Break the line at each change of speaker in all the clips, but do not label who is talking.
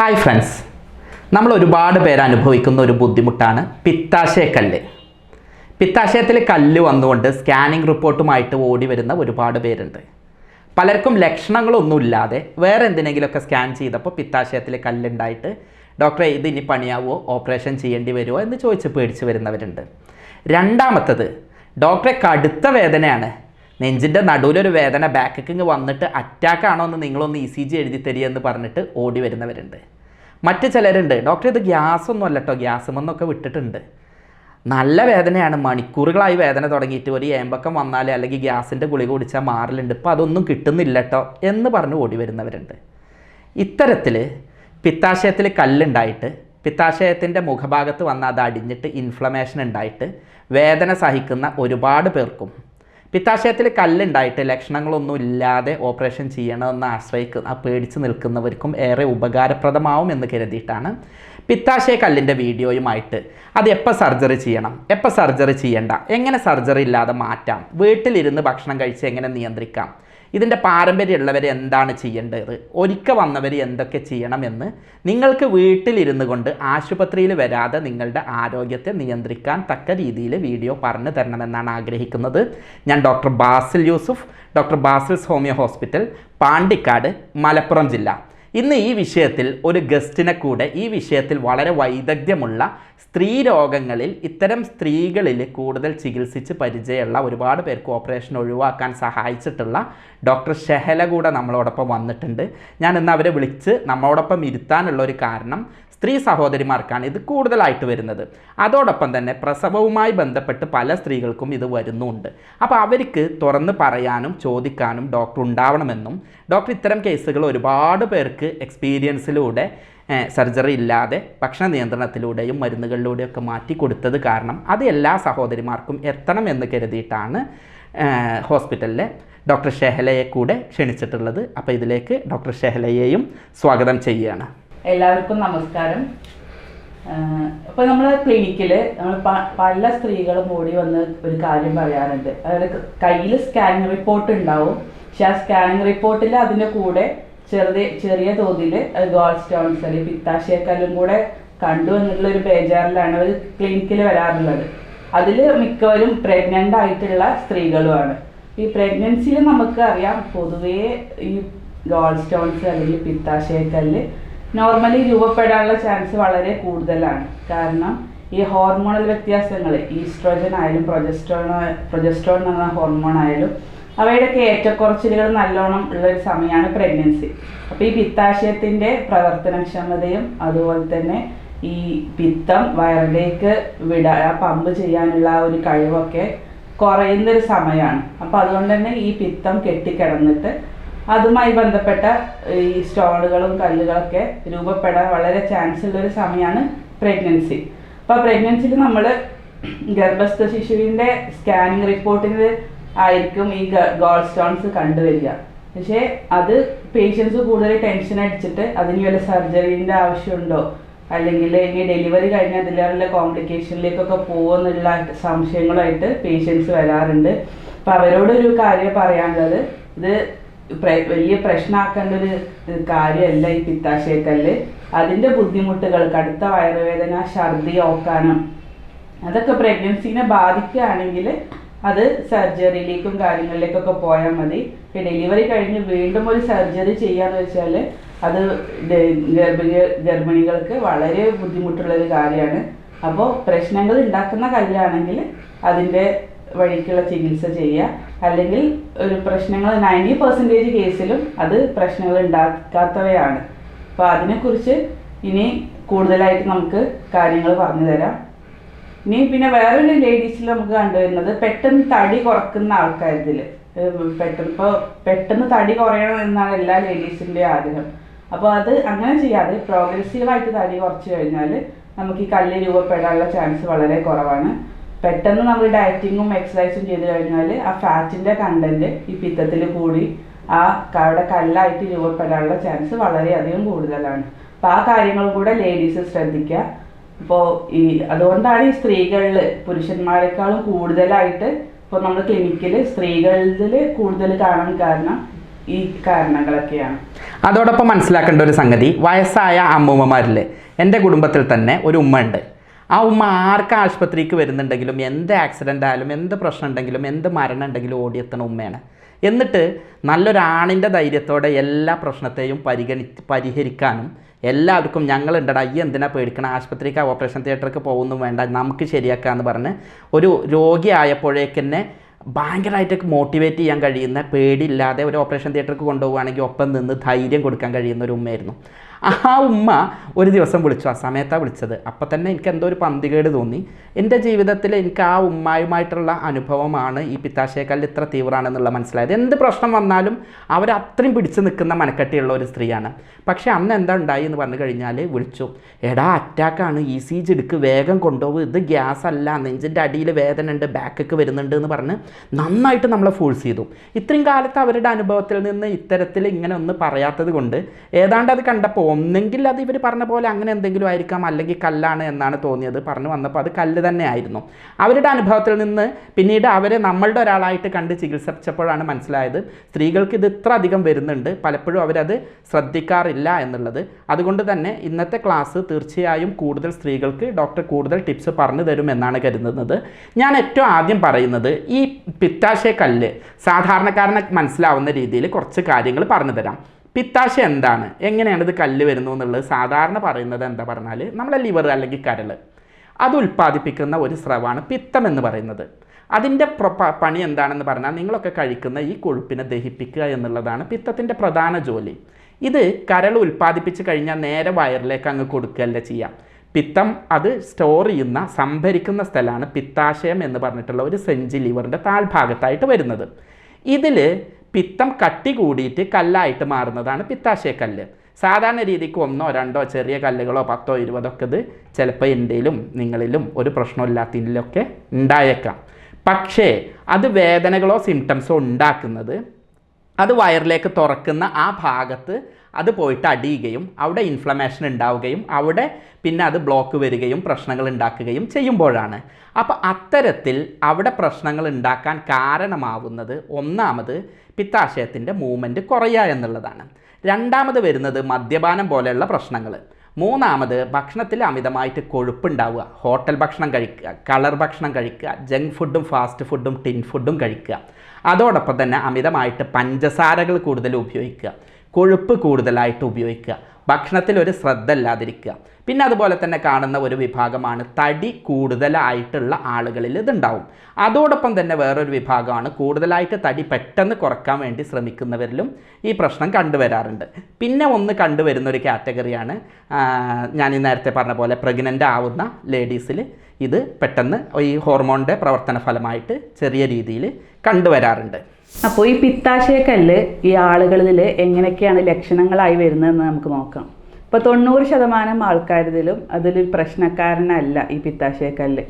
Hi friends നമ്മൾ ഒരുപാട് പേർ അനുഭവിക്കുന്ന ഒരു ബുദ്ധിമുട്ടാണ് പിത്താശയക്കല്ല് പിത്താശയത്തിൽ കല്ല് വന്നുകൊണ്ട് സ്കാനിങ് റിപ്പോർട്ടുമായിട്ട് ഓടി വരുന്ന ഒരുപാട് പേരുണ്ട്. പലർക്കും ലക്ഷണങ്ങളൊന്നുമില്ലാതെ വേറെ എന്തിനെങ്കിലുമൊക്കെ സ്കാൻ ചെയ്തപ്പോൾ പിത്താശയത്തിൽ കല്ലുണ്ടായിട്ട് ഡോക്ടറെ ഇത് ഇനി പണിയാവോ? ഓപ്പറേഷൻ ചെയ്യേണ്ടി വരുമോ? എന്ന് ചോദിച്ച് പേടിച്ച് വരുന്നവരുണ്ട്. രണ്ടാമത്തത് ഡോക്ടറെ കടുത്ത വേദനയാണ്. നെഞ്ചിന്റെ നടുവിലൊരു വേദന ബാക്കിങ് വന്നിട്ട് അറ്റാക്ക് ആണോ എന്ന് നിങ്ങളൊന്ന് ഇ സി ജി എഴുതി തരിക എന്ന് പറഞ്ഞിട്ട് ഓടി വരുന്നവരുണ്ട്. മറ്റ് ചിലരുണ്ട്. ഡോക്ടർ ഇത് ഗ്യാസ് ഒന്നും അല്ല കേട്ടോ ഗ്യാസുമെന്നൊക്കെ വിട്ടിട്ടുണ്ട്. നല്ല വേദനയാണ്. മണിക്കൂറുകളായി വേദന തുടങ്ങിയിട്ട് ഒരു ഏമ്പക്കം വന്നാൽ അല്ലെങ്കിൽ ഗ്യാസിന്റെ ഗുളിക കുടിച്ചാൽ മാറലുണ്ട്. ഇപ്പോൾ അതൊന്നും കിട്ടുന്നില്ല കേട്ടോ എന്ന് പറഞ്ഞ് ഓടി വരുന്നവരുണ്ട്. ഇത്തരത്തിൽ പിത്താശയത്തിൽ കല്ലുണ്ടായിട്ട് പിത്താശയത്തിന്റെ മുഖഭാഗത്ത് വന്ന് അത് അടിഞ്ഞിട്ട് ഇൻഫ്ലമേഷൻ ഉണ്ടായിട്ട് വേദന സഹിക്കുന്ന ഒരുപാട് പേർക്കും പിത്താശയത്തിൽ കല്ലുണ്ടായിട്ട് ലക്ഷണങ്ങളൊന്നും ഇല്ലാതെ ഓപ്പറേഷൻ ചെയ്യണമെന്ന് ആശ്രയിക്കുന്ന പേടിച്ച് നിൽക്കുന്നവർക്കും ഏറെ ഉപകാരപ്രദമാവും എന്ന് കരുതിയിട്ടാണ് പിത്താശയ കല്ലിന്റെ വീഡിയോയുമായിട്ട്. അത് എപ്പോൾ സർജറി ചെയ്യണം? എപ്പോൾ സർജറി ചെയ്യണ്ട? എങ്ങനെ സർജറി ഇല്ലാതെ മാറ്റാം? വീട്ടിലിരുന്ന് ഭക്ഷണം കഴിച്ച് എങ്ങനെ നിയന്ത്രിക്കാം? ഇതിന്റെ പാരമ്പര്യമുള്ളവർ എന്താണ് ചെയ്യേണ്ടത്? ഒരിക്കൽ വന്നവർ എന്തൊക്കെ ചെയ്യണമെന്ന് നിങ്ങൾക്ക് വീട്ടിലിരുന്നു കൊണ്ട് ആശുപത്രിയിൽ വരാതെ നിങ്ങളുടെ ആരോഗ്യത്തെ നിയന്ത്രിക്കാൻ തക്ക രീതിയിൽ വീഡിയോ പറഞ്ഞു തരണമെന്നാണ് ആഗ്രഹിക്കുന്നത്. ഞാൻ doctor Basil Yusuf doctor Basil's homeo hospital Pandikkad Malappuram ജില്ല. ഇന്ന് ഈ വിഷയത്തിൽ ഒരു ഗസ്റ്റിനെ കൂടെ ഈ വിഷയത്തിൽ വളരെ വൈദഗ്ധ്യമുള്ള സ്ത്രീ രോഗങ്ങളിൽ ഇത്തരം സ്ത്രീകളിൽ കൂടുതൽ ചികിത്സിച്ച് പരിചയമുള്ള ഒരുപാട് പേർക്ക് ഓപ്പറേഷൻ ഒഴിവാക്കാൻ സഹായിച്ചിട്ടുള്ള ഡോക്ടർ ഷെഹല കൂടെ നമ്മളോടൊപ്പം വന്നിട്ടുണ്ട്. ഞാൻ ഇന്ന് അവരെ വിളിച്ച് നമ്മളോടൊപ്പം ഇരുത്താനുള്ള ഒരു കാരണം സ്ത്രീ സഹോദരിമാർക്കാണ് ഇത് കൂടുതലായിട്ട് വരുന്നത്. അതോടൊപ്പം തന്നെ പ്രസവവുമായി ബന്ധപ്പെട്ട് പല സ്ത്രീകൾക്കും ഇത് വരുന്നുണ്ട്. അപ്പോൾ അവർക്ക് തുറന്ന് പറയാനും ചോദിക്കാനും ഡോക്ടർ ഉണ്ടാവണമെന്നും ഡോക്ടർ ഇത്തരം കേസുകൾ ഒരുപാട് പേർക്ക് എക്സ്പീരിയൻസിലൂടെ സർജറി ഇല്ലാതെ ഭക്ഷണ നിയന്ത്രണത്തിലൂടെയും മരുന്നുകളിലൂടെയൊക്കെ മാറ്റി കൊടുത്തത് കാരണം അത് എല്ലാ സഹോദരിമാർക്കും എത്തണം എന്ന് കരുതിയിട്ടാണ് ഹോസ്പിറ്റലിലെ ഡോക്ടർ ഷെഹലയെ കൂടെ ക്ഷണിച്ചിട്ടുള്ളത്. അപ്പോൾ ഇതിലേക്ക് ഡോക്ടർ ഷെഹലയെയും സ്വാഗതം ചെയ്യുകയാണ്.
എല്ലാവർക്കും നമസ്കാരം. ഇപ്പോൾ നമ്മൾ ക്ലിനിക്കിൽ നമ്മൾ പല സ്ത്രീകളും ഓടി വന്ന് ഒരു കാര്യം പറയാറുണ്ട്. അതായത് കയ്യിൽ സ്കാനിങ് റിപ്പോർട്ട് ഉണ്ടാവും. പക്ഷെ ആ സ്കാനിങ് റിപ്പോർട്ടിൽ അതിന്റെ കൂടെ ചെറിയ ചെറിയ തോതിൽ ഗോൾ സ്റ്റോൺസ് അല്ലെങ്കിൽ പിത്താശയക്കല്ലും കൂടെ കണ്ടു എന്നുള്ള ഒരു ബേജാറിലാണ് അവർ ക്ലിനിക്കിൽ വരാറുള്ളത്. അതിൽ മിക്കവരും പ്രഗ്നന്റ് ആയിട്ടുള്ള സ്ത്രീകളുമാണ്. ഈ പ്രഗ്നൻസിയിൽ നമുക്ക് അറിയാം പൊതുവേ ഈ ഗോൾ സ്റ്റോൺസ് അല്ലെങ്കിൽ പിത്താശയക്കല്ല് നോർമലി രൂപപ്പെടാനുള്ള ചാൻസ് വളരെ കൂടുതലാണ്. കാരണം ഈ ഹോർമോണൽ വ്യത്യാസങ്ങൾ ഈസ്ട്രോജൻ ആയാലും പ്രൊജസ്ട്രോൺ പ്രൊജസ്ട്രോൺ എന്ന ഹോർമോൺ ആയാലും അവയുടെയൊക്കെ ഏറ്റക്കുറച്ചിലുകൾ നല്ലോണം ഉള്ള ഒരു സമയമാണ് പ്രഗ്നൻസി അപ്പോൾ ഈ പിത്താശയത്തിന്റെ പ്രവർത്തനക്ഷമതയും അതുപോലെ തന്നെ ഈ പിത്തം വയറിലേക്ക് വിടാ പമ്പ് ചെയ്യാനുള്ള ഒരു കഴിവൊക്കെ കുറയുന്നൊരു സമയമാണ്. അപ്പോൾ അതുകൊണ്ട് തന്നെ ഈ പിത്തം കെട്ടിക്കിടന്നിട്ട് അതുമായി ബന്ധപ്പെട്ട ഈ സ്റ്റോണുകളും കല്ലുകളൊക്കെ രൂപപ്പെടാൻ വളരെ ചാൻസ് ഉള്ള ഒരു സമയമാണ് പ്രഗ്നൻസി അപ്പോൾ പ്രഗ്നൻസിക്ക് നമ്മൾ ഗർഭസ്ഥ ശിശുവിന്റെ സ്കാനിങ് റിപ്പോർട്ടിൽ ആയിരിക്കും ഈ ഗോൾ സ്റ്റോൺസ് കണ്ടുവരിക. പക്ഷേ അത് പേഷ്യൻസ് കൂടുതൽ ടെൻഷൻ അടിച്ചിട്ട് അതിന് വല്ല സർജറീന്റെ ആവശ്യമുണ്ടോ? അല്ലെങ്കിൽ ഇനി ഡെലിവറി കഴിഞ്ഞ അതിലേറെ കോംപ്ലിക്കേഷനിലേക്കൊക്കെ പോകുമെന്നുള്ള സംശയങ്ങളായിട്ട് പേഷ്യൻസ് വരാറുണ്ട്. അപ്പോൾ അവരോടൊരു കാര്യം പറയാനുള്ളത് ഇത് വലിയ പ്രശ്നമാക്കേണ്ട ഒരു കാര്യമല്ല ഈ പിത്താശയക്കല്ല് അതിന്റെ ബുദ്ധിമുട്ടുകൾ കടുത്ത വയറുവേദന ഛർദി ഓക്കാനം അതൊക്കെ പ്രഗ്നൻസിനെ ബാധിക്കുകയാണെങ്കിൽ അത് സർജറിയിലേക്കും കാര്യങ്ങളിലേക്കൊക്കെ പോയാൽ മതി. ഡെലിവറി കഴിഞ്ഞ് വീണ്ടും ഒരു സർജറി ചെയ്യാന്ന് വെച്ചാൽ അത് ഗർഭിണി ഗർഭിണികൾക്ക് വളരെ ബുദ്ധിമുട്ടുള്ളൊരു കാര്യമാണ്. അപ്പോൾ പ്രശ്നങ്ങൾ ഉണ്ടാക്കുന്ന കല്ലാണെങ്കിൽ അതിന്റെ വഴിക്കുള്ള ചികിത്സ ചെയ്യുക. അല്ലെങ്കിൽ ഒരു പ്രശ്നങ്ങൾ നയന്റി പെർസെന്റേജ് കേസിലും അത് പ്രശ്നങ്ങൾ ഉണ്ടാക്കാത്തവയാണ്. അപ്പോൾ അതിനെക്കുറിച്ച് ഇനി കൂടുതലായിട്ട് നമുക്ക് കാര്യങ്ങൾ പറഞ്ഞു തരാം. ഇനി പിന്നെ വേറൊരു ലേഡീസിൽ നമുക്ക് കണ്ടുവരുന്നത് പെട്ടെന്ന് തടി കുറക്കുന്ന ആൾക്കാരിതിൽ പെട്ടെന്ന് ഇപ്പോൾ പെട്ടെന്ന് തടി കുറയണം എന്നാണ് എല്ലാ ലേഡീസിന്റെ ആഗ്രഹം. അപ്പോൾ അത് അങ്ങനെ ചെയ്യാതെ പ്രോഗ്രസീവായിട്ട് തടി കുറച്ച് കഴിഞ്ഞാൽ നമുക്ക് ഈ കല്ല് രൂപപ്പെടാനുള്ള ചാൻസ് വളരെ കുറവാണ്. പെട്ടെന്ന് നമ്മൾ ഡയറ്റിങ്ങും എക്സസൈസും ചെയ്ത് കഴിഞ്ഞാൽ ആ ഫാറ്റിന്റെ കണ്ടന്റ് ഈ പിത്തത്തിൽ കൂടി ആ അവിടെ കല്ലായിട്ട് രൂപപ്പെടാനുള്ള ചാൻസ് വളരെയധികം കൂടുതലാണ്. അപ്പോൾ ആ കാര്യങ്ങളും കൂടെ ലേഡീസ് ശ്രദ്ധിക്കുക ഇപ്പോൾ ഈ അതുകൊണ്ടാണ് ഈ സ്ത്രീകളിൽ പുരുഷന്മാരെക്കാളും കൂടുതലായിട്ട് ഇപ്പോൾ നമ്മൾ ക്ലിനിക്കിൽ സ്ത്രീകളിൽ കൂടുതൽ കാണാൻ കാരണം ഈ കാരണങ്ങളൊക്കെയാണ്.
അതോടൊപ്പം മനസ്സിലാക്കേണ്ട ഒരു സംഗതി വയസ്സായ അമ്മൂമ്മമാരിൽ എന്റെ കുടുംബത്തിൽ തന്നെ ഒരു ഉമ്മ ഉണ്ട്. ആ ഉമ്മ ആർക്ക് ആശുപത്രിക്ക് വരുന്നുണ്ടെങ്കിലും എന്ത് ആക്സിഡന്റ് ആയാലും എന്ത് പ്രശ്നം ഉണ്ടെങ്കിലും എന്ത് മരണം ഉണ്ടെങ്കിലും ഓടിയെത്തണ ഉമ്മയാണ്. എന്നിട്ട് നല്ലൊരാണിന്റെ ധൈര്യത്തോടെ എല്ലാ പ്രശ്നത്തെയും പരിഗണി പരിഹരിക്കാനും എല്ലാവർക്കും ഞങ്ങളുണ്ടടാ ഈ എന്തിനാ പേടിക്കണം? ആശുപത്രിക്ക് ഓപ്പറേഷൻ തിയേറ്റർക്ക് പോകുന്നു വേണ്ട നമുക്ക് ശരിയാക്കാമെന്ന് പറഞ്ഞ് ഒരു രോഗിയായപ്പോഴേക്കെന്നെ ഭയങ്കരമായിട്ട് മോട്ടിവേറ്റ് ചെയ്യാൻ കഴിയുന്ന പേടിയില്ലാതെ ഒരു ഓപ്പറേഷൻ തിയേറ്റർക്ക് കൊണ്ടുപോവുകയാണെങ്കിൽ ഒപ്പം നിന്ന് ധൈര്യം കൊടുക്കാൻ കഴിയുന്ന ഒരു ഉമ്മയായിരുന്നു. ആ ഉമ്മ. ഒരു ദിവസം വിളിച്ചു. ആ സമയത്താണ് വിളിച്ചത്. അപ്പം തന്നെ എനിക്ക് എന്തോ ഒരു പന്തികേട് തോന്നി. എന്റെ ജീവിതത്തിൽ എനിക്ക് ആ ഉമ്മായുമായിട്ടുള്ള അനുഭവമാണ് ഈ പിത്താശയക്കല്ല് ഇത്ര തീവ്രമാണെന്നുള്ള മനസ്സിലായത്. എന്ത് പ്രശ്നം വന്നാലും അവർ അത്രയും പിടിച്ചു നിൽക്കുന്ന മനക്കട്ടിയുള്ള ഒരു സ്ത്രീയാണ്. പക്ഷേ അന്ന് എന്താ ഉണ്ടായി എന്ന് പറഞ്ഞു കഴിഞ്ഞാൽ വിളിച്ചു. എടാ അറ്റാക്കാണ്. ഇ സി ജി എടുക്ക് വേഗം കൊണ്ടുപോകും ഇത് ഗ്യാസ് അല്ല നെഞ്ചിന്റെ അടിയിൽ വേദന ഉണ്ട്. ബാക്കൊക്കെ വരുന്നുണ്ട് എന്ന് പറഞ്ഞ് നന്നായിട്ട് നമ്മളെ ഫോഴ്സ് ചെയ്തു. ഇത്രയും കാലത്ത് അവരുടെ അനുഭവത്തിൽ നിന്ന് ഇത്തരത്തിൽ ഇങ്ങനെ ഒന്ന് പറയാത്തത് കൊണ്ട് ഏതാണ്ട് അത് കണ്ടപ്പോൾ ഒന്നെങ്കിൽ അത് ഇവർ പറഞ്ഞ പോലെ അങ്ങനെ എന്തെങ്കിലും ആയിരിക്കാം അല്ലെങ്കിൽ കല്ലാണ് എന്നാണ് തോന്നിയത്. പറഞ്ഞു വന്നപ്പോൾ അത് കല്ല് തന്നെ ആയിരുന്നു. അവരുടെ അനുഭവത്തിൽ നിന്ന് പിന്നീട് അവരെ നമ്മളുടെ ഒരാളായിട്ട് കണ്ട് ചികിത്സിച്ചപ്പോഴാണ് മനസ്സിലായത്. സ്ത്രീകൾക്ക് ഇത് ഇത്ര അധികം വരുന്നുണ്ട്. പലപ്പോഴും അവരത് ശ്രദ്ധിക്കാറില്ല എന്നുള്ളത്. അതുകൊണ്ട് തന്നെ ഇന്നത്തെ ക്ലാസ് തീർച്ചയായും കൂടുതൽ സ്ത്രീകൾക്ക് ഡോക്ടർ കൂടുതൽ ടിപ്സ് പറഞ്ഞു തരും എന്നാണ് കരുതുന്നത്. ഞാൻ ഏറ്റവും ആദ്യം പറയുന്നത് ഈ പിത്താശയ കല്ല് സാധാരണക്കാരനെ മനസ്സിലാവുന്ന രീതിയിൽ കുറച്ച് കാര്യങ്ങൾ പറഞ്ഞു തരാം. പിത്താശ എന്താണ്? എങ്ങനെയാണ് ഇത് കല്ല് വരുന്നു എന്നുള്ളത്? സാധാരണ പറയുന്നത് എന്താ പറഞ്ഞാൽ നമ്മളെ ലിവർ അല്ലെങ്കിൽ കരൾ അത് ഉൽപ്പാദിപ്പിക്കുന്ന ഒരു സ്രവമാണ് പിത്തം എന്ന് പറയുന്നത്. അതിന്റെ പണി എന്താണെന്ന് പറഞ്ഞാൽ നിങ്ങളൊക്കെ കഴിക്കുന്ന ഈ കൊഴുപ്പിനെ ദഹിപ്പിക്കുക എന്നുള്ളതാണ് പിത്തത്തിന്റെ പ്രധാന ജോലി. ഇത് കരൾ ഉൽപ്പാദിപ്പിച്ച് കഴിഞ്ഞാൽ നേരെ വയറിലേക്ക് അങ്ങ് കൊടുക്കുകയല്ല ചെയ്യാം. പിത്തം അത് സ്റ്റോർ ചെയ്യുന്ന സംഭരിക്കുന്ന സ്ഥലമാണ് പിത്താശയം എന്ന് പറഞ്ഞിട്ടുള്ള ഒരു സെഞ്ചി ലിവറിന്റെ താഴ്ഭാഗത്തായിട്ട് വരുന്നത്. ഇതിൽ പിത്തം കട്ടി കൂടിയിട്ട് കല്ലായിട്ട് മാറുന്നതാണ് പിത്താശയക്കല്ല് സാധാരണ രീതിക്ക് ഒന്നോ രണ്ടോ ചെറിയ കല്ലുകളോ പത്തോ ഇരുപതോ ഒക്കെ ഇത് ചിലപ്പോൾ എന്റെയിലും നിങ്ങളിലും ഒരു പ്രശ്നമില്ലാത്തതിലൊക്കെ ഉണ്ടായേക്കാം. പക്ഷേ അത് വേദനകളോ സിംറ്റംസോ ഉണ്ടാക്കുന്നത് അത് വയറിലേക്ക് തുറക്കുന്ന ആ ഭാഗത്ത് അത് പോയിട്ട് അടിയുകയും അവിടെ ഇൻഫ്ലമേഷൻ ഉണ്ടാവുകയും അവിടെ പിന്നെ അത് ബ്ലോക്ക് വരികയും പ്രശ്നങ്ങൾ ഉണ്ടാക്കുകയും ചെയ്യുമ്പോഴാണ്. അപ്പോൾ അത്തരത്തിൽ അവിടെ പ്രശ്നങ്ങൾ ഉണ്ടാക്കാൻ കാരണമാവുന്നത് ഒന്നാമത് പിത്താശയത്തിന്റെ മൂവ്മെന്റ് കുറയുക എന്നുള്ളതാണ്. രണ്ടാമത് വരുന്നത് മദ്യപാനം പോലെയുള്ള പ്രശ്നങ്ങൾ. മൂന്നാമത് ഭക്ഷണത്തിൽ അമിതമായിട്ട് കൊഴുപ്പുണ്ടാവുക. ഹോട്ടൽ ഭക്ഷണം കഴിക്കുക കളർ ഭക്ഷണം കഴിക്കുക ജങ്ക് ഫുഡും ഫാസ്റ്റ് ഫുഡും ടിൻ ഫുഡും കഴിക്കുക. അതോടൊപ്പം തന്നെ അമിതമായിട്ട് പഞ്ചസാരകൾ കൂടുതൽ ഉപയോഗിക്കുക. കൊഴുപ്പ് കൂടുതലായിട്ട് ഉപയോഗിക്കുക. ഭക്ഷണത്തിൽ ഒരു ശ്രദ്ധ ഇല്ലാതിരിക്കുക പിന്നെ അതുപോലെ തന്നെ കാണുന്ന ഒരു വിഭാഗമാണ് തടി കൂടുതലായിട്ടുള്ള ആളുകളിൽ ഇതുണ്ടാവും. അതോടൊപ്പം തന്നെ വേറൊരു വിഭാഗമാണ് കൂടുതലായിട്ട് തടി പെട്ടെന്ന് കുറയ്ക്കാൻ വേണ്ടി ശ്രമിക്കുന്നവരിലും ഈ പ്രശ്നം കണ്ടുവരാറുണ്ട്. പിന്നെ ഒന്ന് കണ്ടുവരുന്ന ഒരു കാറ്റഗറിയാണ് ഞാൻ ഈ നേരത്തെ പറഞ്ഞ പോലെ പ്രഗ്നന്റ് ആവുന്ന ലേഡീസിൽ ഇത് പെട്ടെന്ന് ഈ ഹോർമോണിന്റെ പ്രവർത്തന ഫലമായിട്ട് ചെറിയ രീതിയിൽ കണ്ടുവരാറുണ്ട്.
അപ്പോൾ ഈ പിത്താശയക്കല്ല് ഈ ആളുകളിൽ എങ്ങനെയൊക്കെയാണ് ലക്ഷണങ്ങളായി വരുന്നതെന്ന് നമുക്ക് നോക്കാം. ഇപ്പോൾ തൊണ്ണൂറ് ശതമാനം ആൾക്കാരിലും അതിലൊരു പ്രശ്നക്കാരനല്ല ഈ പിത്താശയക്കല്ല്.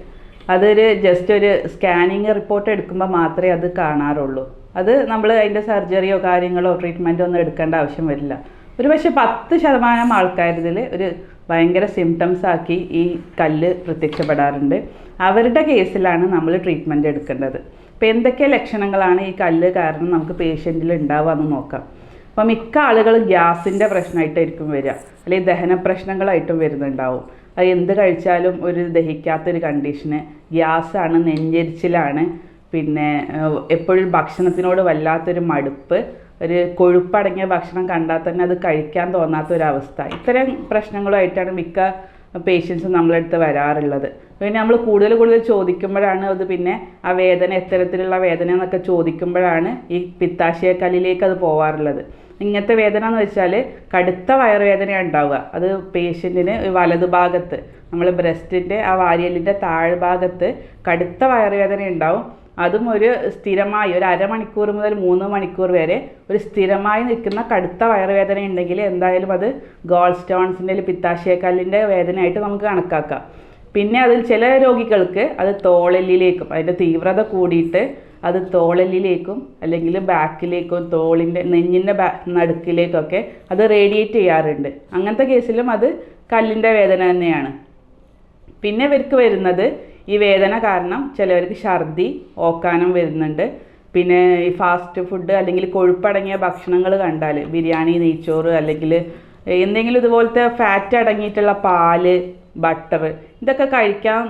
അതൊരു ജസ്റ്റ് ഒരു സ്കാനിങ് റിപ്പോർട്ട് എടുക്കുമ്പോൾ മാത്രമേ അത് കാണാറുള്ളൂ. അത് നമ്മൾ അതിന്റെ സർജറിയോ കാര്യങ്ങളോ ട്രീറ്റ്മെന്റോ ഒന്നും എടുക്കേണ്ട ആവശ്യം വരില്ല. ഒരു പക്ഷേ പത്ത് ശതമാനം ആൾക്കാരിതിൽ ഒരു ഭയങ്കര സിംറ്റംസ് ആക്കി ഈ കല്ല് പ്രത്യക്ഷപ്പെടാറുണ്ട്. അവരുടെ കേസിലാണ് നമ്മൾ ട്രീറ്റ്മെന്റ് എടുക്കേണ്ടത്. അപ്പോൾ എന്തൊക്കെ ലക്ഷണങ്ങളാണ് ഈ കല്ല് കാരണം നമുക്ക് പേഷ്യന്റിൽ ഉണ്ടാവുക എന്ന് നോക്കാം. അപ്പോൾ മിക്ക ആളുകളും ഗ്യാസിന്റെ പ്രശ്നമായിട്ടായിരിക്കും വരിക. അല്ലെങ്കിൽ ദഹന പ്രശ്നങ്ങളായിട്ടും വരുന്നുണ്ടാവും. അത് എന്ത് കഴിച്ചാലും ഒരു ദഹിക്കാത്തൊരു കണ്ടീഷന് ഗ്യാസാണ് നെഞ്ചരിച്ചിലാണ്. പിന്നെ എപ്പോഴും ഭക്ഷണത്തിനോട് വല്ലാത്തൊരു മടുപ്പ്. ഒരു കൊഴുപ്പടങ്ങിയ ഭക്ഷണം കണ്ടാൽ തന്നെ അത് കഴിക്കാൻ തോന്നാത്ത ഒരു അവസ്ഥ ഇത്തരം പ്രശ്നങ്ങളുമായിട്ടാണ് മിക്ക പേഷ്യൻസും നമ്മളടുത്ത് വരാറുള്ളത്. പിന്നെ നമ്മൾ കൂടുതൽ കൂടുതൽ ചോദിക്കുമ്പോഴാണ് അത് പിന്നെ ആ വേദന എത്തരത്തിലുള്ള വേദന എന്നൊക്കെ ചോദിക്കുമ്പോഴാണ് ഈ പിത്താശയക്കല്ലിലേക്ക് അത് പോവാറുള്ളത്. ഇങ്ങനത്തെ വേദന എന്ന് വെച്ചാൽ കടുത്ത വയറുവേദനയാണ് ഉണ്ടാവുക. അത് പേഷ്യന്റിന് വലതുഭാഗത്ത് നമ്മൾ ബ്രസ്റ്റിന്റെ ആ വാരിയലിന്റെ താഴ്ഭാഗത്ത് കടുത്ത വയറുവേദന ഉണ്ടാവും. അതും ഒരു സ്ഥിരമായി ഒരു അരമണിക്കൂർ മുതൽ മൂന്ന് മണിക്കൂർ വരെ ഒരു സ്ഥിരമായി നിൽക്കുന്ന കടുത്ത വയറുവേദന ഉണ്ടെങ്കിൽ എന്തായാലും അത് ഗോൾ സ്റ്റോൺസിന്റെ പിത്താശയക്കല്ലിന്റെ വേദനയായിട്ട് നമുക്ക് കണക്കാക്കാം. പിന്നെ അതിൽ ചില രോഗികൾക്ക് അത് തോളലിലേക്കും അതിന്റെ തീവ്രത കൂടിയിട്ട് അത് തോളലിലേക്കും അല്ലെങ്കിൽ ബാക്കിലേക്കും തോളിന്റെ നെഞ്ഞിന്റെ ബാ നടുക്കിലേക്കൊക്കെ അത് റേഡിയേറ്റ് ചെയ്യാറുണ്ട്. അങ്ങനത്തെ കേസിലും അത് കല്ലിന്റെ വേദന തന്നെയാണ്. പിന്നെ ഇവർക്ക് വരുന്നത് ഈ വേദന കാരണം ചിലവർക്ക് ഛർദി ഓക്കാനം വരുന്നുണ്ട്. പിന്നെ ഈ ഫാസ്റ്റ് ഫുഡ് അല്ലെങ്കിൽ കൊഴുപ്പടങ്ങിയ ഭക്ഷണങ്ങൾ കണ്ടാൽ ബിരിയാണി നെയ്ച്ചോറ് അല്ലെങ്കിൽ എന്തെങ്കിലും ഇതുപോലത്തെ ഫാറ്റ് അടങ്ങിയിട്ടുള്ള പാൽ ബട്ടർ ഇതൊക്കെ കഴിക്കാൻ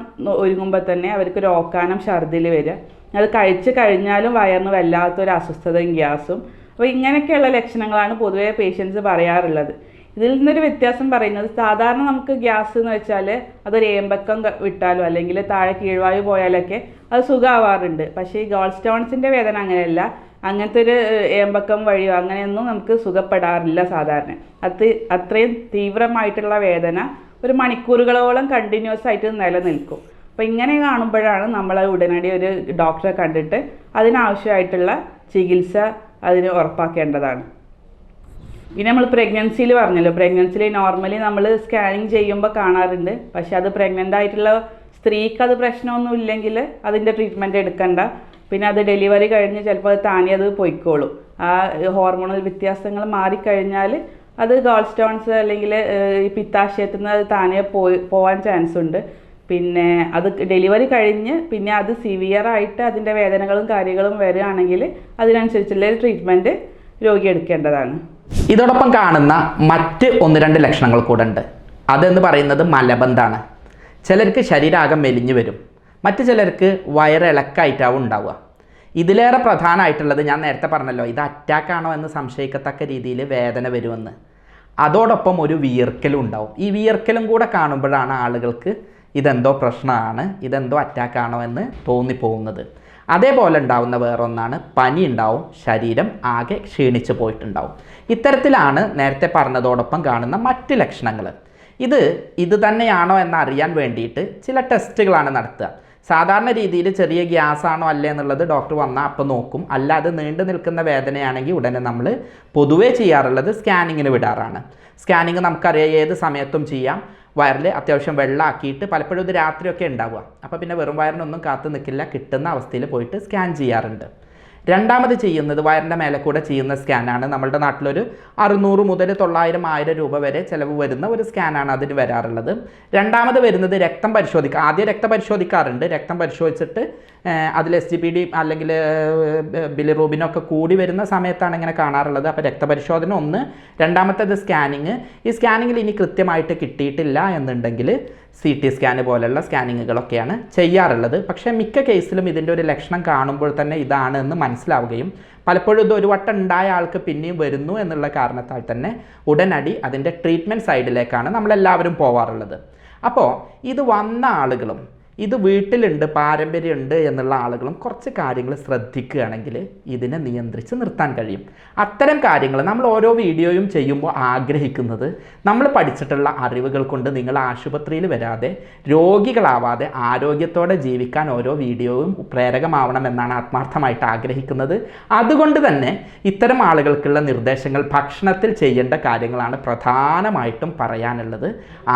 ഒരുങ്ങുമ്പോൾ തന്നെ അവർക്ക് രോക്കാനം ഛർദിൽ വരിക അത് കഴിച്ച് കഴിഞ്ഞാലും വയറിന് വല്ലാത്തൊരു അസ്വസ്ഥതയും ഗ്യാസും. അപ്പോൾ ഇങ്ങനെയൊക്കെയുള്ള ലക്ഷണങ്ങളാണ് പൊതുവേ പേഷ്യൻസ് പറയാറുള്ളത്. ഇതിൽ നിന്നൊരു വ്യത്യാസം പറയുന്നത് സാധാരണ നമുക്ക് ഗ്യാസ് എന്ന് വെച്ചാൽ അതൊരു ഏമ്പക്കം വിട്ടാലോ അല്ലെങ്കിൽ താഴെ കീഴ്വായു പോയാലൊക്കെ അത് സുഖമാവാറുണ്ട് പക്ഷേ ഈ ഗോൾ സ്റ്റോൺസിന്റെ വേദന അങ്ങനെയല്ല. അങ്ങനത്തെ ഒരു ഏമ്പക്കം വഴിയോ അങ്ങനെയൊന്നും നമുക്ക് സുഖപ്പെടാറില്ല സാധാരണ. അത് അത്രയും തീവ്രമായിട്ടുള്ള വേദന ഒരു മണിക്കൂറുകളോളം കണ്ടിന്യൂസ് ആയിട്ട് നിലനിൽക്കും. അപ്പോൾ ഇങ്ങനെ കാണുമ്പോഴാണ് നമ്മൾ ഉടനടി ഒരു ഡോക്ടറെ കണ്ടിട്ട് അതിനാവശ്യമായിട്ടുള്ള ചികിത്സ അതിന് ഉറപ്പാക്കേണ്ടതാണ്. പിന്നെ നമ്മൾ പ്രഗ്നൻസിയിൽ പറഞ്ഞല്ലോ. പ്രഗ്നൻസിയിൽ നോർമലി നമ്മൾ സ്കാനിങ് ചെയ്യുമ്പോൾ കാണാറുണ്ട്. പക്ഷേ അത് പ്രഗ്നന്റ് ആയിട്ടുള്ള സ്ത്രീക്ക് അത് പ്രശ്നമൊന്നും ഇല്ലെങ്കിൽ അതിന്റെ ട്രീറ്റ്മെന്റ് എടുക്കണ്ട. പിന്നെ അത് ഡെലിവറി കഴിഞ്ഞ് ചിലപ്പോൾ അത് താനേ അത് പൊയ്ക്കോളും. ആ ഹോർമോണൽ വ്യത്യാസങ്ങൾ മാറിക്കഴിഞ്ഞാൽ അത് ഗോൾ സ്റ്റോൺസ് അല്ലെങ്കിൽ ഈ പിത്താശയത്തിൽ നിന്ന് അത് താനേ പോയി പോകാൻ ചാൻസ് ഉണ്ട്. പിന്നെ അത് ഡെലിവറി കഴിഞ്ഞ് പിന്നെ അത് സിവിയർ ആയിട്ട് അതിന്റെ വേദനകളും കാര്യങ്ങളും വരികയാണെങ്കിൽ അതിനനുസരിച്ചുള്ള ട്രീറ്റ്മെന്റ് രോഗി എടുക്കേണ്ടതാണ്.
ഇതോടൊപ്പം കാണുന്ന മറ്റ് ഒന്ന് രണ്ട് ലക്ഷണങ്ങൾ കൂടെ ഉണ്ട്. അതെന്ന് പറയുന്നത് മലബന്ധാണ് ചിലർക്ക് ശരീരാകം മെലിഞ്ഞു വരും. മറ്റു ചിലർക്ക് വയറിളക്കായിട്ടാവും ഉണ്ടാവുക. ഇതിലേറെ പ്രധാനമായിട്ടുള്ളത് ഞാൻ നേരത്തെ പറഞ്ഞല്ലോ ഇത് അറ്റാക്കാണോ എന്ന് സംശയിക്കത്തക്ക രീതിയിൽ വേദന വരുമെന്ന്. അതോടൊപ്പം ഒരു വിയർക്കലും ഉണ്ടാവും. ഈ വിയർക്കലും കൂടെ കാണുമ്പോഴാണ് ആളുകൾക്ക് ഇതെന്തോ പ്രശ്നമാണ് ഇതെന്തോ അറ്റാക്കാണോ എന്ന് തോന്നിപ്പോകുന്നത്. അതേപോലെ ഉണ്ടാവുന്ന വേറൊന്നാണ് പനി ഉണ്ടാവും ശരീരം ആകെ ക്ഷീണിച്ചു പോയിട്ടുണ്ടാവും. ഇത്തരത്തിലാണ് നേരത്തെ പറഞ്ഞതോടൊപ്പം കാണുന്ന മറ്റ് ലക്ഷണങ്ങൾ. ഇത് ഇത് തന്നെയാണോ എന്ന് അറിയാൻ വേണ്ടിയിട്ട് ചില ടെസ്റ്റുകളാണ് നടത്തുക. സാധാരണ രീതിയിൽ ചെറിയ ഗ്യാസ് ആണോ അല്ലേ എന്നുള്ളത് ഡോക്ടർ വന്നാൽ അപ്പോൾ നോക്കും. അല്ലാതെ നീണ്ടു നിൽക്കുന്ന വേദനയാണെങ്കിൽ ഉടനെ നമ്മൾ പൊതുവേ ചെയ്യാറുള്ളത് സ്കാനിങ്ങിന് വിടാറാണ്. സ്കാനിങ് നമുക്കറിയാം ഏത് സമയത്തും ചെയ്യാം. വയറിൽ അത്യാവശ്യം വെള്ളമാക്കിയിട്ട് പലപ്പോഴും ഇത് രാത്രിയൊക്കെ ഉണ്ടാവുക. അപ്പോൾ പിന്നെ വെറും വയറിനൊന്നും കാത്തു നിൽക്കില്ല. കിട്ടുന്ന അവസ്ഥയിൽ പോയിട്ട് സ്കാൻ ചെയ്യാറുണ്ട്. രണ്ടാമത് ചെയ്യുന്നത് വയറിന്റെ മേലെ കൂടെ ചെയ്യുന്ന സ്കാനാണ് നമ്മളുടെ നാട്ടിലൊരു അറുന്നൂറ് മുതൽ തൊള്ളായിരം ആയിരം രൂപ വരെ ചിലവ് വരുന്ന ഒരു സ്കാനാണ് അതിന് വരാറുള്ളത്. രണ്ടാമത് വരുന്നത് രക്തം പരിശോധിക്കുക ആദ്യം രക്തം പരിശോധിക്കാറുണ്ട്. രക്തം പരിശോധിച്ചിട്ട് അതിൽ എസ് ജി പി ഡി അല്ലെങ്കിൽ ബിലിറൂബിനൊക്കെ കൂടി വരുന്ന സമയത്താണ് ഇങ്ങനെ കാണാറുള്ളത്. അപ്പോൾ രക്തപരിശോധന ഒന്ന്. രണ്ടാമത്തേത് സ്കാനിങ് ഈ സ്കാനിങ്ങിൽ ഇനി കൃത്യമായിട്ട് കിട്ടിയിട്ടില്ല എന്നുണ്ടെങ്കിൽ സി ടി സ്കാൻ പോലെയുള്ള സ്കാനിങ്ങുകളൊക്കെയാണ് ചെയ്യാറുള്ളത്. പക്ഷേ മിക്ക കേസിലും ഇതിന്റെ ഒരു ലക്ഷണം കാണുമ്പോൾ തന്നെ ഇതാണ് എന്ന് മനസ്സിലാവുകയും പലപ്പോഴും ഇത് ഒരു വട്ടം ഉണ്ടായ ആൾക്ക് പിന്നെയും വരുന്നു എന്നുള്ള കാരണത്താൽ തന്നെ ഉടനടി അതിന്റെ ട്രീറ്റ്മെന്റ് സൈഡിലേക്കാണ് നമ്മളെല്ലാവരും പോവാറുള്ളത്. അപ്പോൾ ഇത് വന്ന ആളുകളും ഇത് വീട്ടിലുണ്ട് പാരമ്പര്യമുണ്ട് എന്നുള്ള ആളുകളും കുറച്ച് കാര്യങ്ങൾ ശ്രദ്ധിക്കുകയാണെങ്കിൽ ഇതിനെ നിയന്ത്രിച്ച് നിർത്താൻ കഴിയും. അത്തരം കാര്യങ്ങൾ നമ്മൾ ഓരോ വീഡിയോയും ചെയ്യുമ്പോൾ ആഗ്രഹിക്കുന്നത് നമ്മൾ പഠിച്ചിട്ടുള്ള അറിവുകൾ കൊണ്ട് നിങ്ങൾ ആശുപത്രിയിൽ വരാതെ രോഗികളാവാതെ ആരോഗ്യത്തോടെ ജീവിക്കാൻ ഓരോ വീഡിയോയും പ്രേരകമാവണമെന്നാണ് ആത്മാർത്ഥമായിട്ട് ആഗ്രഹിക്കുന്നത്. അതുകൊണ്ട് തന്നെ ഇത്തരം ആളുകൾക്കുള്ള നിർദ്ദേശങ്ങൾ ഭക്ഷണത്തിൽ ചെയ്യേണ്ട കാര്യങ്ങളാണ് പ്രധാനമായിട്ടും പറയാനുള്ളത്.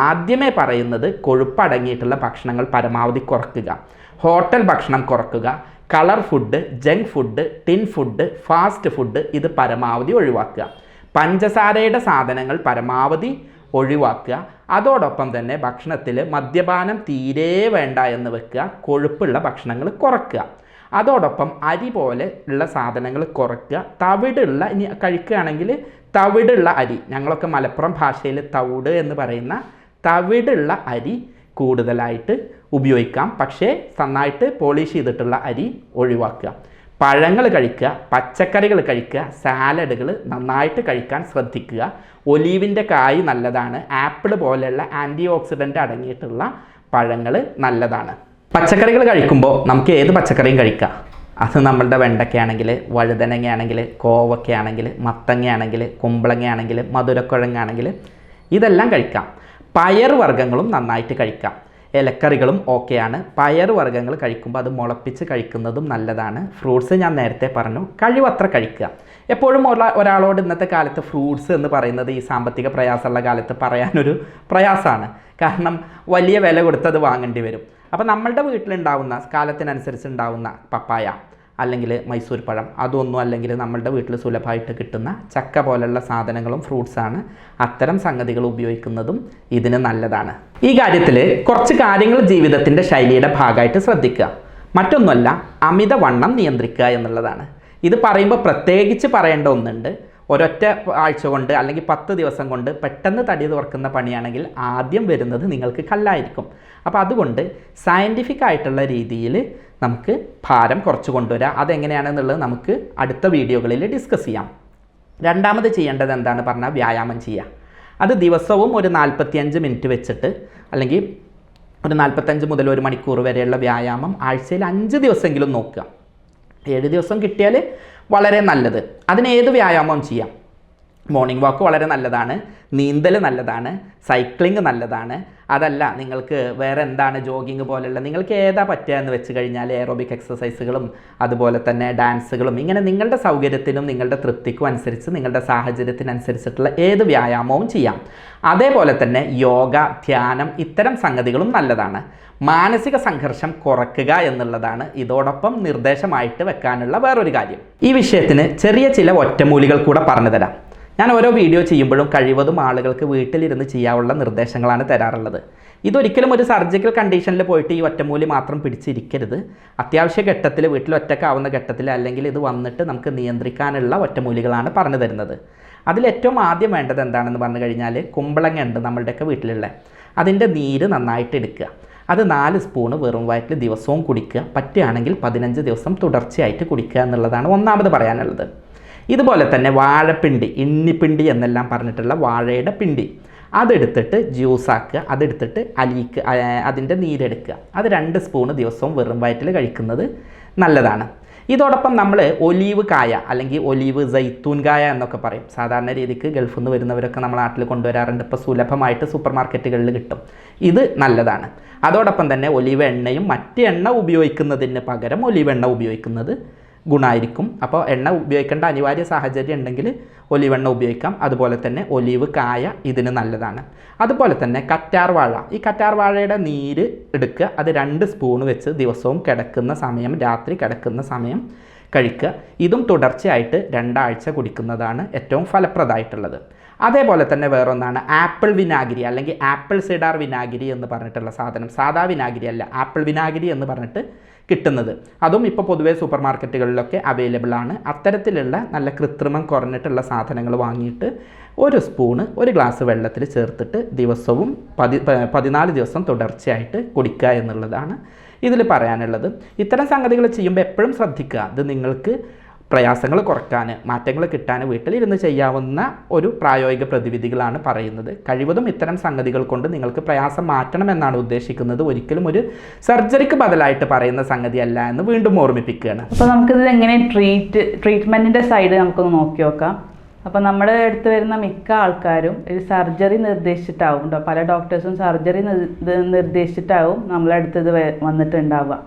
ആദ്യമേ പറയുന്നത് കൊഴുപ്പടങ്ങിയിട്ടുള്ള ഭക്ഷണങ്ങൾ പരമാവധി കുറയ്ക്കുക ഹോട്ടൽ ഭക്ഷണം കുറയ്ക്കുക colour food junk food tin food fast food ഇത് പരമാവധി ഒഴിവാക്കുക. പഞ്ചസാരയുടെ സാധനങ്ങൾ പരമാവധി ഒഴിവാക്കുക. അതോടൊപ്പം തന്നെ ഭക്ഷണത്തിൽ മദ്യപാനം തീരെ വേണ്ട എന്ന് വെക്കുക. കൊഴുപ്പുള്ള ഭക്ഷണങ്ങൾ കുറയ്ക്കുക അതോടൊപ്പം അരി പോലെ ഉള്ള സാധനങ്ങൾ കുറയ്ക്കുക തവിടുള്ള ഇനി കഴിക്കുകയാണെങ്കിൽ തവിടുള്ള അരി. ഞങ്ങളൊക്കെ മലപ്പുറം ഭാഷയിൽ തവിട് എന്ന് പറയുന്ന തവിടുള്ള അരി കൂടുതലായിട്ട് ഉപയോഗിക്കാം. പക്ഷേ നന്നായിട്ട് പോളിഷ് ചെയ്തിട്ടുള്ള അരി ഒഴിവാക്കുക. പഴങ്ങൾ കഴിക്കുക പച്ചക്കറികൾ കഴിക്കുക സാലഡുകൾ നന്നായിട്ട് കഴിക്കാൻ ശ്രദ്ധിക്കുക. ഒലീവിന്റെ കായ് നല്ലതാണ്. ആപ്പിൾ പോലെയുള്ള ആന്റി ഓക്സിഡന്റ് അടങ്ങിയിട്ടുള്ള പഴങ്ങൾ നല്ലതാണ്. പച്ചക്കറികൾ കഴിക്കുമ്പോൾ നമുക്ക് ഏത് പച്ചക്കറിയും കഴിക്കാം. അത് നമ്മളുടെ വെണ്ടയ്ക്കയാണെങ്കിൽ വഴുതനങ്ങയാണെങ്കിൽ കോവക്കയാണെങ്കിൽ മത്തങ്ങയാണെങ്കിൽ കുമ്പളങ്ങയാണെങ്കിൽ മധുരക്കുഴങ്ങാണെങ്കിൽ ഇതെല്ലാം കഴിക്കാം. പയർ വർഗങ്ങളും നന്നായിട്ട് കഴിക്കാം. ഇലക്കറികളും ഓക്കെയാണ്. പയർ വർഗങ്ങൾ കഴിക്കുമ്പോൾ അത് മുളപ്പിച്ച് കഴിക്കുന്നതും നല്ലതാണ്. ഫ്രൂട്ട്സ് ഞാൻ നേരത്തെ പറഞ്ഞു കഴിവത്ര കഴിക്കുക. എപ്പോഴും ഒരാ ഒരാളോട് ഇന്നത്തെ കാലത്ത് ഫ്രൂട്ട്സ് എന്ന് പറയുന്നത് ഈ സാമ്പത്തിക പ്രയാസമുള്ള കാലത്ത് പറയാനൊരു പ്രയാസമാണ്. കാരണം വലിയ വില കൊടുത്തത് വാങ്ങേണ്ടി വരും. അപ്പോൾ നമ്മളുടെ വീട്ടിലുണ്ടാവുന്ന കാലത്തിനനുസരിച്ച് ഉണ്ടാവുന്ന പപ്പായ അല്ലെങ്കിൽ മൈസൂർ പഴം. അതൊന്നും അല്ലെങ്കിൽ നമ്മളുടെ വീട്ടിൽ സുലഭമായിട്ട് കിട്ടുന്ന ചക്ക പോലുള്ള സാധനങ്ങളും ഫ്രൂട്ട്സാണ് അത്തരം സംഗതികൾ ഉപയോഗിക്കുന്നതും ഇതിന് നല്ലതാണ്. ഈ കാര്യത്തിൽ കുറച്ച് കാര്യങ്ങൾ ജീവിതത്തിന്റെ ശൈലിയുടെ ഭാഗമായിട്ട് ശ്രദ്ധിക്കുക. മറ്റൊന്നുമല്ല അമിതവണ്ണം നിയന്ത്രിക്കുക എന്നുള്ളതാണ്. ഇത് പറയുമ്പോൾ പ്രത്യേകിച്ച് പറയേണ്ട ഒന്നുണ്ട്. ഒരൊറ്റ ആഴ്ച കൊണ്ട് അല്ലെങ്കിൽ പത്ത് ദിവസം കൊണ്ട് പെട്ടെന്ന് തടി തുറക്കുന്ന പണിയാണെങ്കിൽ ആദ്യം വരുന്നത് നിങ്ങൾക്ക് കല്ലായിരിക്കും. അപ്പോൾ അതുകൊണ്ട് സയന്റിഫിക് ആയിട്ടുള്ള രീതിയിൽ നമുക്ക് ഭാരം കുറച്ച് കൊണ്ടുവരാം. അതെങ്ങനെയാണെന്നുള്ളത് നമുക്ക് അടുത്ത വീഡിയോകളിൽ ഡിസ്കസ് ചെയ്യാം. രണ്ടാമത് ചെയ്യേണ്ടത് എന്താണ്? പറഞ്ഞാൽ വ്യായാമം ചെയ്യുക. അത് ദിവസവും ഒരു നാൽപ്പത്തിയഞ്ച് മിനിറ്റ് വെച്ചിട്ട് അല്ലെങ്കിൽ ഒരു നാൽപ്പത്തഞ്ച് മുതൽ ഒരു മണിക്കൂർ വരെയുള്ള വ്യായാമം ആഴ്ചയിൽ അഞ്ച് ദിവസമെങ്കിലും നോക്കുക. ഏഴ് ദിവസം കിട്ടിയാൽ വളരെ നല്ലത്. അതിന് ഏത് വ്യായാമവും ചെയ്യാം? മോർണിംഗ് വാക്ക് വളരെ നല്ലതാണ്. നീന്തൽ നല്ലതാണ്. സൈക്ലിംഗ് നല്ലതാണ്. അതല്ല നിങ്ങൾക്ക് വേറെ എന്താണ് ജോഗിങ് പോലെയുള്ള നിങ്ങൾക്ക് ഏതാ പറ്റുക എന്ന് വെച്ച് കഴിഞ്ഞാൽ എയറോബിക് എക്സസൈസുകളും അതുപോലെ തന്നെ ഡാൻസുകളും ഇങ്ങനെ നിങ്ങളുടെ സൗകര്യത്തിനും നിങ്ങളുടെ തൃപ്തിക്കും അനുസരിച്ച് നിങ്ങളുടെ സാഹചര്യത്തിനനുസരിച്ചിട്ടുള്ള ഏത് വ്യായാമവും ചെയ്യാം. അതേപോലെ തന്നെ യോഗ ധ്യാനം ഇത്തരം സംഗതികളും നല്ലതാണ്. മാനസിക സംഘർഷം കുറയ്ക്കുക എന്നുള്ളതാണ് ഇതോടൊപ്പം നിർദ്ദേശമായിട്ട് വെക്കാനുള്ള വേറൊരു കാര്യം. ഈ വിഷയത്തിന് ചെറിയ ചില ഒറ്റമൂലികൾ കൂടെ പറഞ്ഞു തരാം ഞാൻ ഓരോ വീഡിയോ ചെയ്യുമ്പോഴും കഴിവതും ആളുകൾക്ക് വീട്ടിലിരുന്ന് ചെയ്യാനുള്ള നിർദ്ദേശങ്ങളാണ് തരാറുള്ളത്. ഇതൊരിക്കലും ഒരു സർജിക്കൽ കണ്ടീഷനിൽ പോയിട്ട് ഈ ഒറ്റമൂലി മാത്രം പിടിച്ചിരിക്കരുത്. അത്യാവശ്യ ഘട്ടത്തിൽ വീട്ടിൽ ഒറ്റക്കാവുന്ന ഘട്ടത്തിൽ അല്ലെങ്കിൽ ഇത് വന്നിട്ട് നമുക്ക് നിയന്ത്രിക്കാനുള്ള ഒറ്റമൂലികളാണ് പറഞ്ഞു തരുന്നത്. അതിലേറ്റവും ആദ്യം വേണ്ടത് എന്താണെന്ന് പറഞ്ഞു കഴിഞ്ഞാൽ കുമ്പളങ്ങ ഉണ്ട് നമ്മളുടെയൊക്കെ വീട്ടിലുള്ള. അതിന്റെ നീര് നന്നായിട്ട് എടുക്കുക. അത് നാല് സ്പൂണ് വെറും വയറ്റിൽ ദിവസവും കുടിക്കുക. പറ്റുകയാണെങ്കിൽ പതിനഞ്ച് ദിവസം തുടർച്ചയായിട്ട് കുടിക്കുക എന്നുള്ളതാണ് ഒന്നാമത് പറയാനുള്ളത്. ഇതുപോലെ തന്നെ വാഴപ്പിണ്ടി ഇണ്ണിപ്പിണ്ടി എന്നെല്ലാം പറഞ്ഞിട്ടുള്ള വാഴയുടെ പിണ്ടി. അതെടുത്തിട്ട് ജ്യൂസാക്കുക അതെടുത്തിട്ട് അലിയിക്കുക അതിന്റെ നീരെടുക്കുക. അത് രണ്ട് സ്പൂണ് ദിവസവും വെറും വയറ്റിൽ കഴിക്കുന്നത് നല്ലതാണ്. ഇതോടൊപ്പം നമ്മൾ ഒലീവ് കായ അല്ലെങ്കിൽ ഒലീവ് ജൈത്തൂൻ കായ എന്നൊക്കെ പറയും. സാധാരണ രീതിക്ക് ഗൾഫിൽ നിന്ന് വരുന്നവരൊക്കെ നമ്മൾ നാട്ടിൽ കൊണ്ടുവരാറുണ്ട്. ഇപ്പോൾ സുലഭമായിട്ട് സൂപ്പർ മാർക്കറ്റുകളിൽ കിട്ടും. ഇത് നല്ലതാണ്. അതോടൊപ്പം തന്നെ ഒലീവ് എണ്ണയും മറ്റ് എണ്ണ ഉപയോഗിക്കുന്നതിന് പകരം ഒലീവ് എണ്ണ ഉപയോഗിക്കുന്നത് ഗുണമായിരിക്കും അപ്പോൾ എണ്ണ ഉപയോഗിക്കേണ്ട അനിവാര്യ സാഹചര്യം ഉണ്ടെങ്കിൽ ഒലീവ് എണ്ണ ഉപയോഗിക്കാം. അതുപോലെ തന്നെ ഒലീവ് കായ ഇതിന് നല്ലതാണ്. അതുപോലെ തന്നെ കറ്റാർ വാഴ. ഈ കറ്റാർ വാഴയുടെ നീര് എടുക്കുക. അത് രണ്ട് സ്പൂൺ വെച്ച് ദിവസവും കിടക്കുന്ന സമയം രാത്രി കിടക്കുന്ന സമയം കഴിക്കുക. ഇതും തുടർച്ചയായിട്ട് രണ്ടാഴ്ച കുടിക്കുന്നതാണ് ഏറ്റവും ഫലപ്രദമായിട്ടുള്ളത്. അതേപോലെ തന്നെ വേറൊന്നാണ്. ആപ്പിൾ വിനാഗിരി അല്ലെങ്കിൽ ആപ്പിൾ സിഡാർ വിനാഗിരി എന്ന് പറഞ്ഞിട്ടുള്ള സാധനം. സാധാ വിനാഗിരി അല്ല ആപ്പിൾ വിനാഗിരി എന്ന് പറഞ്ഞിട്ട് കിട്ടുന്നത്. അതും ഇപ്പോൾ പൊതുവേ സൂപ്പർ മാർക്കറ്റുകളിലൊക്കെ അവൈലബിൾ ആണ്. അത്തരത്തിലുള്ള നല്ല കൃത്രിമം കുറഞ്ഞിട്ടുള്ള സാധനങ്ങൾ വാങ്ങിയിട്ട് ഒരു സ്പൂണ് ഒരു ഗ്ലാസ് വെള്ളത്തിൽ ചേർത്തിട്ട് ദിവസവും പതി പതിനാല് ദിവസം തുടർച്ചയായിട്ട് കുടിക്കുക എന്നുള്ളതാണ് ഇതിൽ പറയാനുള്ളത്. ഇത്തരം സംഗതികൾ ചെയ്യുമ്പോൾ എപ്പോഴും ശ്രദ്ധിക്കുക. ഇത് നിങ്ങൾക്ക് പ്രയാസങ്ങൾ കുറയ്ക്കാൻ മാറ്റങ്ങൾ കിട്ടാൻ വീട്ടിലിരുന്ന് ചെയ്യാവുന്ന ഒരു പ്രായോഗിക പ്രതിവിധികളാണ് പറയുന്നത്. കഴിവതും ഇത്തരം സംഗതികൾ കൊണ്ട് നിങ്ങൾക്ക് പ്രയാസം മാറ്റണമെന്നാണ് ഉദ്ദേശിക്കുന്നത്. ഒരിക്കലും ഒരു സർജറിക്ക് ബദലായിട്ട് പറയുന്ന സംഗതിയല്ല എന്ന് വീണ്ടും ഓർമ്മിപ്പിക്കുകയാണ്.
അപ്പോൾ നമുക്കിത് എങ്ങനെ ട്രീറ്റ് ട്രീറ്റ്മെന്റിന്റെ സൈഡ് നമുക്കൊന്ന് നോക്കി നോക്കാം. അപ്പോൾ നമ്മുടെ അടുത്ത് വരുന്ന മിക്ക ആൾക്കാരും ഒരു സർജറി നിർദ്ദേശിച്ചിട്ടാവും പല ഡോക്ടേഴ്സും സർജറി നിർദ്ദേശിച്ചിട്ടാവും നമ്മളെ അടുത്ത് ഇത് വന്നിട്ടുണ്ടാവുക.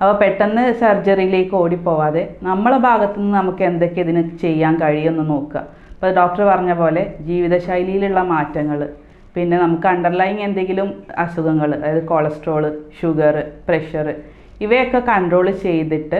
അപ്പോൾ പെട്ടെന്ന് സർജറിയിലേക്ക് ഓടിപ്പോവാതെ നമ്മളെ ഭാഗത്തു നിന്ന് നമുക്ക് എന്തൊക്കെ ഇതിന് ചെയ്യാൻ കഴിയുമെന്ന് നോക്കുക. അപ്പോൾ ഡോക്ടർ പറഞ്ഞ പോലെ ജീവിതശൈലിയിലുള്ള മാറ്റങ്ങൾ പിന്നെ നമുക്ക് അണ്ടർലൈങ് എന്തെങ്കിലും അസുഖങ്ങൾ അതായത് കൊളസ്ട്രോൾ ഷുഗർ പ്രഷർ ഇവയൊക്കെ കൺട്രോൾ ചെയ്തിട്ട്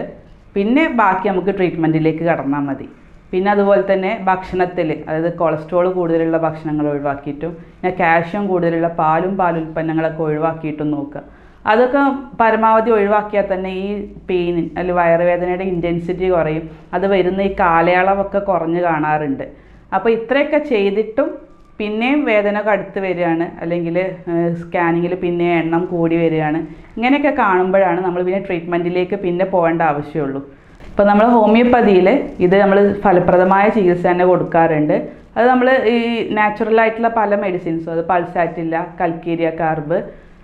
പിന്നെ ബാക്കി നമുക്ക് ട്രീറ്റ്മെന്റിലേക്ക് കടന്നാൽ മതി. പിന്നെ അതുപോലെ തന്നെ ഭക്ഷണത്തിൽ അതായത് കൊളസ്ട്രോൾ കൂടുതലുള്ള ഭക്ഷണങ്ങൾ ഒഴിവാക്കിയിട്ടും പിന്നെ കാൽഷ്യം കൂടുതലുള്ള പാലും പാലുൽപ്പന്നങ്ങളൊക്കെ ഒഴിവാക്കിയിട്ടും നോക്കുക. അതൊക്കെ പരമാവധി ഒഴിവാക്കിയാൽ തന്നെ ഈ പെയിൻ അല്ലെങ്കിൽ വയറുവേദനയുടെ ഇന്റൻസിറ്റി കുറയും. അത് വരുന്ന ഈ കാലയളവൊക്കെ കുറഞ്ഞ് കാണാറുണ്ട്. അപ്പോൾ ഇത്രയൊക്കെ ചെയ്തിട്ടും പിന്നെയും വേദന കടുത്ത് വരികയാണ്. അല്ലെങ്കിൽ സ്കാനിങ്ങിൽ പിന്നെ എണ്ണം കൂടി വരികയാണ്. ഇങ്ങനെയൊക്കെ കാണുമ്പോഴാണ് നമ്മൾ പിന്നെ ട്രീറ്റ്മെന്റിലേക്ക് പിന്നെ പോകേണ്ട ആവശ്യമുള്ളൂ. ഇപ്പോൾ നമ്മൾ ഹോമിയോപ്പതിയിൽ ഇത് നമ്മൾ ഫലപ്രദമായ ചികിത്സ തന്നെ കൊടുക്കാറുണ്ട്. അത് നമ്മൾ ഈ നാച്ചുറൽ ആയിട്ടുള്ള പല മെഡിസിൻസും അത് പൾസാറ്റില്ല കൽക്കീരിയ കാർബ്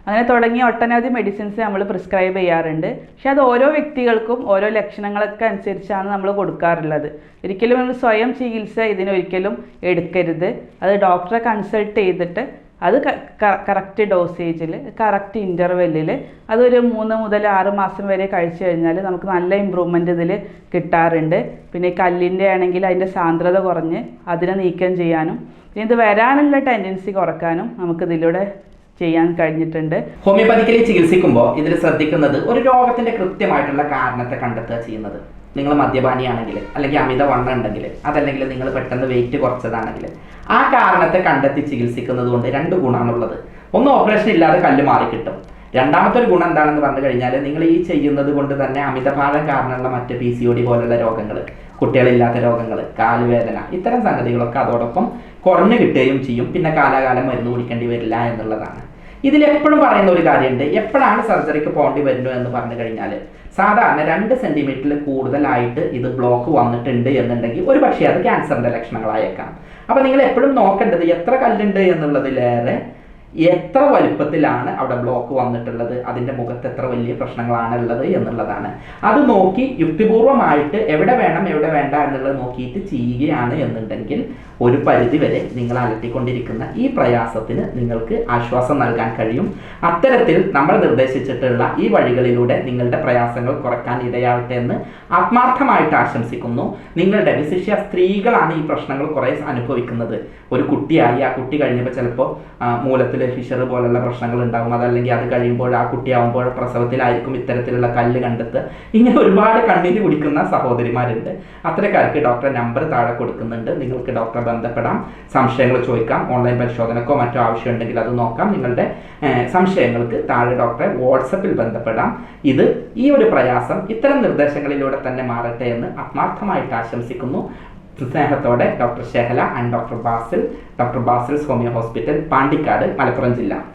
അങ്ങനെ തുടങ്ങിയ ഒട്ടനവധി മെഡിസിൻസ് നമ്മൾ പ്രിസ്ക്രൈബ് ചെയ്യാറുണ്ട്. പക്ഷെ അത് ഓരോ വ്യക്തികൾക്കും ഓരോ ലക്ഷണങ്ങളൊക്കെ അനുസരിച്ചാണ് നമ്മൾ കൊടുക്കാറുള്ളത്. ഒരിക്കലും നമ്മൾ സ്വയം ചികിത്സ ഇതിനൊരിക്കലും എടുക്കരുത്. അത് ഡോക്ടറെ കൺസൾട്ട് ചെയ്തിട്ട് അത് കറക്റ്റ് ഡോസേജിൽ കറക്റ്റ് ഇന്റർവെല്ലിൽ അതൊരു മൂന്ന് മുതൽ ആറ് മാസം വരെ കഴിച്ചു കഴിഞ്ഞാൽ നമുക്ക് നല്ല ഇമ്പ്രൂവ്മെന്റ് ഇതിൽ കിട്ടാറുണ്ട്. പിന്നെ കല്ലിന്റെ ആണെങ്കിൽ അതിന്റെ സാന്ദ്രത കുറഞ്ഞ് അതിനെ നീക്കം ചെയ്യാനും പിന്നെ ഇത് വരാനുള്ള ടെൻഡൻസി കുറക്കാനും നമുക്കിതിലൂടെ ചെയ്യാൻ കഴിഞ്ഞിട്ടുണ്ട്.
ഹോമിയോപ്പതിക്കലി ചികിത്സിക്കുമ്പോൾ ഇതിൽ ശ്രദ്ധിക്കുന്നത് ഒരു രോഗത്തിന്റെ കൃത്യമായിട്ടുള്ള കാരണത്തെ കണ്ടെത്തുക ചെയ്യുന്നത്. നിങ്ങൾ മദ്യപാനിയാണെങ്കിൽ അല്ലെങ്കിൽ അമിത വണ്ണം ഉണ്ടെങ്കിൽ അതല്ലെങ്കിൽ നിങ്ങൾ പെട്ടെന്ന് വെയിറ്റ് കുറച്ചതാണെങ്കിൽ ആ കാരണത്തെ കണ്ടെത്തി ചികിത്സിക്കുന്നത് കൊണ്ട് രണ്ട് ഗുണമാണുള്ളത് ഒന്ന് ഓപ്പറേഷൻ ഇല്ലാതെ കല്ല് മാറി കിട്ടും. രണ്ടാമത്തെ ഒരു ഗുണം എന്താണെന്ന് പറഞ്ഞു കഴിഞ്ഞാൽ നിങ്ങൾ ഈ ചെയ്യുന്നത് കൊണ്ട് തന്നെ അമിതഭാരം കാരണമുള്ള മറ്റ് പി സി ഒ ഡി പോലുള്ള രോഗങ്ങൾ കുട്ടികളില്ലാത്ത രോഗങ്ങൾ കാലുവേദന ഇത്തരം സംഗതികളൊക്കെ അതോടൊപ്പം കുറഞ്ഞു കിട്ടുകയും ചെയ്യും. പിന്നെ കാലാകാലം മരുന്ന് കുടിക്കേണ്ടി വരില്ല എന്നുള്ളതാണ്. ഇതിൽ എപ്പോഴും പറയുന്ന ഒരു കാര്യമുണ്ട്. എപ്പോഴാണ് സർജറിക്ക് പോകേണ്ടി വരുന്നത് എന്ന് പറഞ്ഞു കഴിഞ്ഞാൽ സാധാരണ രണ്ട് സെന്റിമീറ്ററിൽ കൂടുതലായിട്ട് ഇത് ബ്ലോക്ക് വന്നിട്ടുണ്ട് എന്നുണ്ടെങ്കിൽ ഒരു പക്ഷേ അത് ക്യാൻസറിന്റെ ലക്ഷണങ്ങളായേക്കാം. അപ്പോൾ നിങ്ങൾ എപ്പോഴും നോക്കേണ്ടത് എത്ര കല്ലുണ്ട് എന്നുള്ളതിലേറെ എത്ര വലുപ്പത്തിലാണ് അവിടെ ബ്ലോക്ക് വന്നിട്ടുള്ളത് അതിന്റെ മുഖത്ത് എത്ര വലിയ പ്രശ്നങ്ങളാണ് ഉള്ളത് എന്നുള്ളതാണ്. അത് നോക്കി യുക്തിപൂർവമായിട്ട് എവിടെ വേണം എവിടെ വേണ്ട എന്നുള്ളത് നോക്കിയിട്ട് ചെയ്യുകയാണ് എന്നുണ്ടെങ്കിൽ ഒരു പരിധി വരെ നിങ്ങൾ അലട്ടിക്കൊണ്ടിരിക്കുന്ന ഈ പ്രയാസത്തിന് നിങ്ങൾക്ക് ആശ്വാസം നൽകാൻ കഴിയും. അത്തരത്തിൽ നമ്മൾ നിർദ്ദേശിച്ചിട്ടുള്ള ഈ വഴികളിലൂടെ നിങ്ങളുടെ പ്രയാസങ്ങൾ കുറയ്ക്കാൻ ഇടയാവട്ടെ എന്ന് ആത്മാർത്ഥമായിട്ട് ആശംസിക്കുന്നു. നിങ്ങളുടെ വിശിഷ്യ സ്ത്രീകളാണ് ഈ പ്രശ്നങ്ങൾ കുറേ അനുഭവിക്കുന്നത്. ഒരു കുട്ടിയായി ആ കുട്ടി കഴിഞ്ഞപ്പോൾ ചിലപ്പോൾ മൂലത്തിൽ ഫിഷർ പോലുള്ള പ്രശ്നങ്ങൾ ഉണ്ടാകും. അതല്ലെങ്കിൽ അത് കഴിയുമ്പോൾ ആ കുട്ടിയാവുമ്പോൾ പ്രസവത്തിലായിരിക്കും ഇത്തരത്തിലുള്ള കല്ല് കണ്ടെത്തുക ഇങ്ങനെ ഒരുപാട് കണ്ണീര് കുടിക്കുന്ന സഹോദരിമാരുണ്ട്. അത്തരക്കാർക്ക് ഡോക്ടറെ നമ്പർ താഴെ കൊടുക്കുന്നുണ്ട്. നിങ്ങൾക്ക് ഡോക്ടറെ ബന്ധപ്പെടാം. സംശയങ്ങൾ ചോദിക്കാം. ഓൺലൈൻ പരിശോധനക്കോ മറ്റോ ആവശ്യമുണ്ടെങ്കിൽ അത് നോക്കാം. നിങ്ങളുടെ സംശയങ്ങൾക്ക് താഴെ ഡോക്ടറെ വാട്സപ്പിൽ ബന്ധപ്പെടാം. ഇത് ഈ ഒരു പ്രയാസം ഇത്തരം നിർദ്ദേശങ്ങളിലൂടെ തന്നെ മാറട്ടെ എന്ന് ആത്മാർത്ഥമായിട്ട് ആശംസിക്കുന്നു. സ്നേഹത്തോടെ doctor Shehala and doctor Basil doctor Basil homeo hospital Pandikkad Malappuram ജില്ല.